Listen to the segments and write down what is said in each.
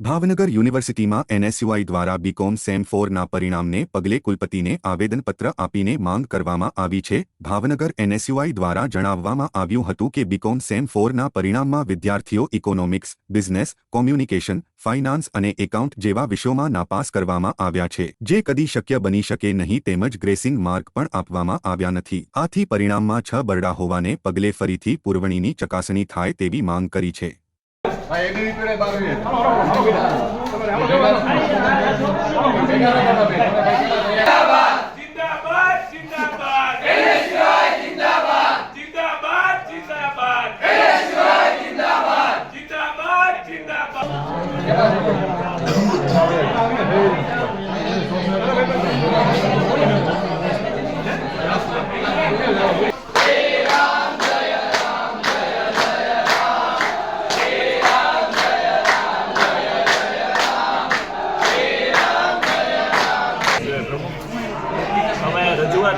ભાવનગર યુનિવર્સિટીમાં એનએસયુઆઈ દ્વારા BCom sem ફોરના પરિણામને પગલે કુલપતિને આવેદનપત્ર આપીને માંગ કરવામાં આવી છે. ભાવનગર એનએસયુઆઈ દ્વારા જણાવવામાં આવ્યું હતું કે બીકોમ સેમ ફોરના પરિણામમાં વિદ્યાર્થીઓ ઇકોનોમિક્સ, બિઝનેસ, કોમ્યુનિકેશન, ફાઇનાન્સ અને એકાઉન્ટ જેવા વિષયોમાં નાપાસ કરવામાં આવ્યા છે. જે કદી શક્ય બની શકે નહીં તેમજ ગ્રેસિંગ માર્ક પણ આપવામાં આવ્યા નથી. આથી પરિણામમાં છ બરડા હોવાને પગલે ફરીથી પુરવણીની ચકાસણી થાય તેવી માંગ કરી છે. Yeah.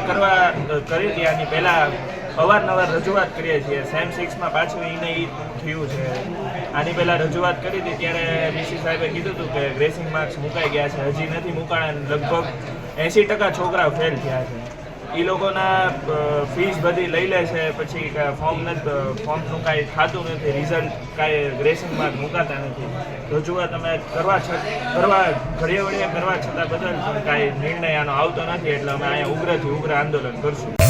કરવા કરી હતી આની પહેલાં અવારનવાર રજૂઆત કરીએ છીએ. સેમ સિક્સમાં પાછું એને એ થયું છે. આની પહેલાં રજૂઆત કરી હતી ત્યારે ડીસી સાહેબે કીધું હતું કે ગ્રેસિંગ માર્ક્સ મુકાઈ ગયા છે. હજી નથી મુકાણા લગભગ એંસી ટકા છોકરાઓ ફેલ થયા છે. એ લોકોના ફીસ બધી લઈ લે છે, પછી ફોર્મ નથી ફોર્મનું કાંઈ થતું નથી રિઝલ્ટ કાંઈ ગ્રેસિંગ માર્ક મુકાતા નથી. રજૂઆત અમે કરવા છતાં, કરવા ઘડીએ વળીએ કરવા છતાં બદલ કાંઈ નિર્ણય આનો આવતો નથી, એટલે અમે અહીંયા ઉગ્રથી ઉગ્ર આંદોલન કરશું.